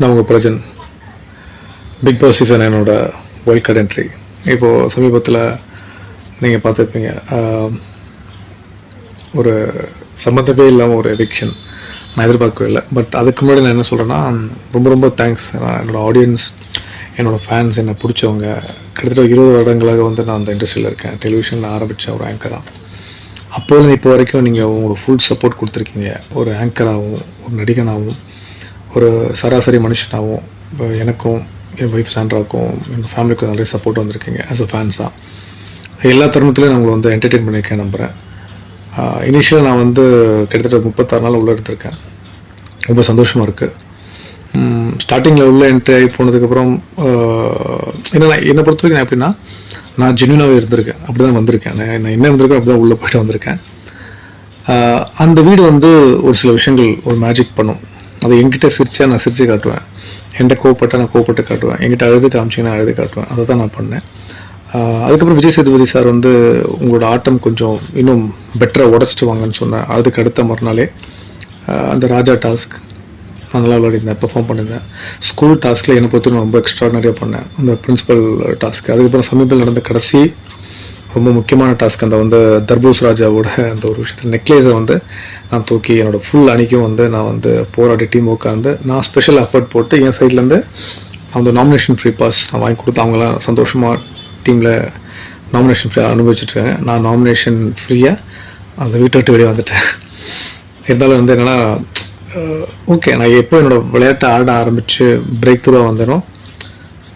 நான் உங்கள் Prajan. Bigg Boss season என்னோட வேர்ல்ட் கார்டு என்ட்ரி இப்போது சமீபத்தில் நீங்கள் பார்த்துருப்பீங்க ஒரு சம்மந்தமே இல்லாமல் ஒரு எவிக்ஷன் நான் எதிர்பார்க்கவே இல்லை. பட் அதுக்கு முன்னாடி நான் என்ன சொல்கிறேன்னா ரொம்ப ரொம்ப தேங்க்ஸ் என்னோட ஆடியன்ஸ் என்னோட ஃபேன்ஸ் என்னை பிடிச்சவங்க. கிட்டத்தட்ட இருபது வருடங்களாக வந்து நான் அந்த இண்டஸ்ட்ரியில் இருக்கேன். டெலிவிஷனில் ஆரம்பித்த ஒரு ஆங்கராக அப்போது இப்போ வரைக்கும் நீங்கள் உங்களோட ஃபுல் சப்போர்ட் கொடுத்துருக்கீங்க. ஒரு ஆங்கராகவும் ஒரு நடிகனாகவும். ஒரு சராசரி மனுஷனாகவும் இப்போ எனக்கும் என் ஒய்ஃப் சாண்ட்ராக்கும் எங்கள் ஃபேமிலிக்கும் நிறைய சப்போர்ட் வந்திருக்கீங்க ஆஸ் அ ஃபேன்ஸாக எல்லா தருணத்துலையும் நான் உங்களை வந்து என்டர்டெயின் பண்ணியிருக்கேன் நம்புகிறேன் இனிஷியலாக நான் வந்து கிட்டத்தட்ட முப்பத்தாறு நாள் உள்ளே எடுத்திருக்கேன். ரொம்ப சந்தோஷமாக இருக்குது ஸ்டார்டிங்கில் உள்ள என்ட்ரி ஆகி போனதுக்கப்புறம் என்ன என்னை பொறுத்த வரைக்கும் நான் எப்படின்னா நான் ஜென்யூனாகவே இருந்திருக்கேன். அப்படி தான் வந்திருக்கேன். நான் என்ன இருந்திருக்கேன் அப்படி தான் உள்ளே போயிட்டு வந்திருக்கேன். அந்த வீடு வந்து ஒரு சில விஷயங்கள் ஒரு மேஜிக் பண்ணும். அதை என்கிட்ட சிரிச்சா நான் சிரித்து காட்டுவேன். என்கிட்ட கோவப்பட்டா நான் கோவப்பட்டு காட்டுவேன். என்கிட்ட அழுது காமிச்சிங்கன்னா அழுது காட்டுவேன். அதை தான் நான் பண்ணேன். அதுக்கப்புறம் விஜய் சேதுபதி சார் வந்து உங்களோட ஆட்டம் கொஞ்சம் இன்னும் பெட்டராக உடச்சிட்டு வாங்கன்னு சொன்னேன். அதுக்கு அடுத்த மறுநாளே அந்த ராஜா டாஸ்க் நான் நல்லா விளையாடிருந்தேன் பெர்ஃபார்ம் பண்ணியிருந்தேன். ஸ்கூல் டாஸ்க்கில் என்னை பொறுத்தவரைக்கும் ரொம்ப எக்ஸ்ட்ராடனரியாக பண்ணேன். அந்த பிரின்ஸிபல் டாஸ்க். அதுக்கப்புறம் சமீபத்தில் நடந்த கடைசி ரொம்ப முக்கியமான டாஸ்க் அந்த வந்து தர்பூஸ் ராஜாவோட அந்த ஒரு விஷயத்தில் நெக்லேஸை வந்து நான் தூக்கி என்னோட ஃபுல் அணிக்கும் வந்து நான் வந்து போராடி டீம் உட்காந்து நான் ஸ்பெஷல் எஃபர்ட் போட்டு என் சைட்லேருந்து அந்த நாமினேஷன் ஃப்ரீ பாஸ் நான் வாங்கி கொடுத்து அவங்களாம் சந்தோஷமாக டீமில் நாமினேஷன் ஃப்ரீயாக அனுபவிச்சுட்ருக்காங்க நான் நாமினேஷன் ஃப்ரீயாக அந்த வீட்டை விட்டு வெளியே வந்துட்டேன். இருந்தாலும் வந்து என்னன்னா ஓகே நான் எப்போ என்னோட விளையாட்டை ஆட ஆரம்பித்து பிரேக் த்ரூவாக வந்துடும்.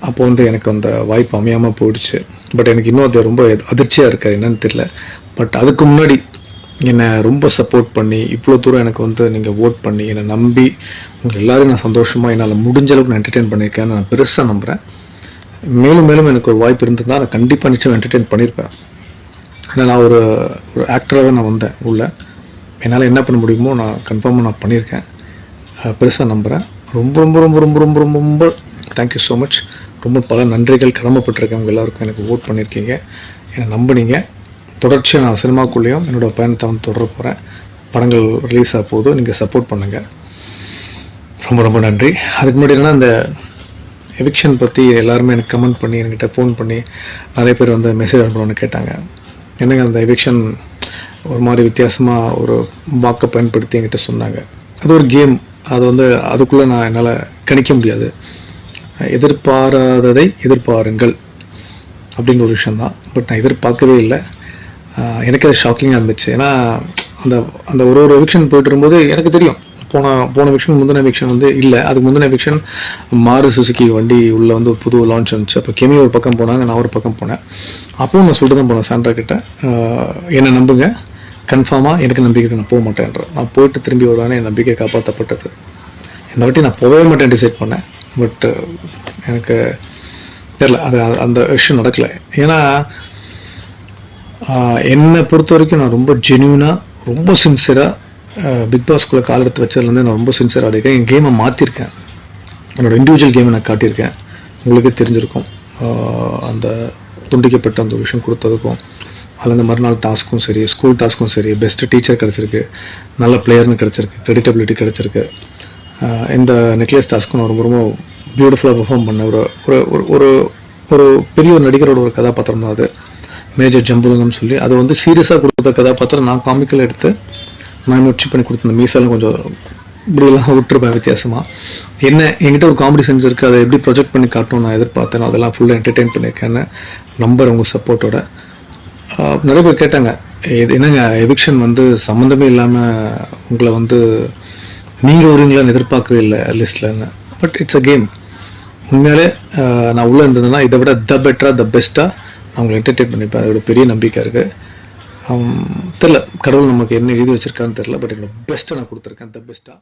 அப்போ வந்து எனக்கு அந்த வாய்ப்பு அமையாமல் போயிடுச்சு. பட் எனக்கு இன்னும் அது ரொம்ப அதிர்ச்சியாக இருக்குது என்னன்னு தெரியல. பட் அதுக்கு முன்னாடி என்னை ரொம்ப சப்போர்ட் பண்ணி இவ்வளோ தூரம் எனக்கு வந்து நீங்கள் ஓட் பண்ணி என்னை நம்பி உங்கள் எல்லோரும் நான் சந்தோஷமாக என்னால் முடிஞ்ச அளவுக்கு நான் என்டர்டெயின் பண்ணியிருக்கேன்னு நான் பெருசாக நம்புகிறேன் மேலும் மேலும் எனக்கு ஒரு வாய்ப்பு இருந்திருந்தால் நான் கண்டிப்பாக நிச்சயம் என்டர்டெயின் பண்ணியிருப்பேன். ஏன்னா நான் ஒரு ஒரு ஆக்டராகவே நான் வந்தேன் உள்ள. என்னால் என்ன பண்ண முடியுமோ நான் கன்ஃபார்மாக நான் பண்ணியிருக்கேன். பெருசாக நம்புகிறேன் ரொம்ப ரொம்ப ரொம்ப ரொம்ப ரொம்ப ரொம்ப ரொம்ப தேங்க்யூ ஸோ மச் ரொம்ப பல நன்றிகள் கடமைப்பட்டிருக்கவங்க எல்லாருக்கும் எனக்கு ஓட் பண்ணியிருக்கீங்க என்னை நம்புனீங்க. தொடர்ச்சியாக நான் சினிமாக்குள்ளேயும் என்னோட பயணத்தை வந்து தொடர போகிறேன் படங்கள் ரிலீஸ் ஆக போது நீங்கள் சப்போர்ட் பண்ணுங்கள் ரொம்ப ரொம்ப நன்றி. அதுக்கு முன்னாடி என்னன்னா இந்த எவிக்ஷன் பற்றி எல்லாருமே எனக்கு கமெண்ட் பண்ணி என்கிட்ட ஃபோன் பண்ணி நிறைய பேர் வந்து மெசேஜ் அனுப்பணும்னு கேட்டாங்க. என்னங்க அந்த எவிக்ஷன் ஒரு மாதிரி வித்தியாசமாக ஒரு வாக்கை பயன்படுத்தி என்கிட்ட சொன்னாங்க. அது ஒரு கேம் அது வந்து அதுக்குள்ளே நான் என்னால் கணிக்க முடியாது. எதிர்பாராததை எதிர்பாருங்கள் அப்படின்னு ஒரு விஷயந்தான் பட் நான் எதிர்பார்க்கவே இல்லை. எனக்கு அது ஷாக்கிங்காக இருந்துச்சு. ஏன்னா அந்த அந்த ஒரு ஒரு எவிக்ஷன் போயிட்டு இருக்கும்போது எனக்கு தெரியும். போன போன எவிக்ஷன் முந்தின எவிக்ஷன் வந்து இல்லை. அதுக்கு முந்தின எவிக்ஷன் மாறு சுசுக்கி வண்டி உள்ளே வந்து ஒரு புது லான்ச் வந்துச்சு. அப்போ கெமி ஒரு பக்கம் போனாங்க நான் ஒரு பக்கம் போனேன். அப்பவும் நான் சொல்லிட்டு தான் போனேன் சாண்ட்ரா கிட்ட. என்னை நம்புங்க. கன்ஃபார்மாக எனக்கு நம்பிக்கை நான் போக மாட்டேன்ற நான் போயிட்டு திரும்பி வருவானே என் நம்பிக்கை காப்பாற்றப்பட்டது இந்த வாட்டி நான் போகவே மாட்டேன் டிசைட் பண்ணேன். பட் எனக்கு தெரில அது அந்த விஷயம் நடக்கலை. ஏன்னா என்னை பொறுத்த வரைக்கும் நான் ரொம்ப ஜென்யூனாக ரொம்ப சின்சியராக பிக் பாஸ்குள்ளே கால் எடுத்து வச்சதுலேருந்து நான் ரொம்ப சின்சியராக இருக்கேன் என் கேமை மாற்றிருக்கேன் என்னோட இண்டிவிஜுவல் கேமை நான் காட்டியிருக்கேன். உங்களுக்கே தெரிஞ்சிருக்கும். அந்த துண்டிக்கப்பட்ட அந்த விஷயம் கொடுத்ததுக்கும் அதில் இந்த மறுநாள் டாஸ்க்கும் சரி ஸ்கூல் டாஸ்க்கும் சரி பெஸ்ட்டு டீச்சர் கிடச்சிருக்கு நல்ல பிளேயர்னு கிடச்சிருக்கு கிரெடிட்டபிலிட்டி கிடச்சிருக்கு. இந்த நெக்லஸ் டாஸ்க்கும் நான் ரொம்ப ரொம்ப பியூட்டிஃபுல்லாக பெர்ஃபார்ம் பண்ண ஒரு ஒரு ஒரு- ஒரு ஒரு பெரிய ஒரு நடிகரோட ஒரு கதாபாத்திரம் தான் அது. மேஜர் ஜம்புலிங்கம் சொல்லி. அது வந்து சீரியஸாக கொடுத்த கதாபாத்திரம் நான் காமிக்கல் எடுத்து நான் உச்சி பண்ணி கொடுத்தேன். மீசாலும் கொஞ்சம் இப்படியெல்லாம் விட்டுருப்பேன் வித்தியாசமாக என்ன என்கிட்ட ஒரு காமெடி சென்ஸ் இருக்குது அதை எப்படி ப்ரொஜெக்ட் பண்ணி காட்டணும் நான் எதிர்பார்த்தேன். அதெல்லாம் ஃபுல்லாக என்டர்டெயின் பண்ணியிருக்கேன்னு நம்பர் உங்கள் சப்போர்ட்டோட நிறைய பேர் கேட்டாங்க இது என்னங்க எவிக்ஷன் வந்து சம்மந்தமே இல்லாமல் உங்களை வந்து நீங்கள் வருவீங்களான்னு எதிர்பார்க்கவே இல்லை லிஸ்ட்லன்னு பட் இட்ஸ் அ கேம் உண்மையாலே நான் உள்ளே இருந்ததுன்னா இதை விட த பெட்டராக த பெஸ்ட்டாக நான் உங்களை என்டர்டெயின் பண்ணிப்பேன். அதோட பெரிய நம்பிக்கை இருக்குது தெரில கடவுள் நமக்கு என்ன எழுதி வச்சுருக்கான்னு தெரில பட் என்னோட பெஸ்ட்டை நான் கொடுத்துருக்கேன் த பெஸ்ட்டாக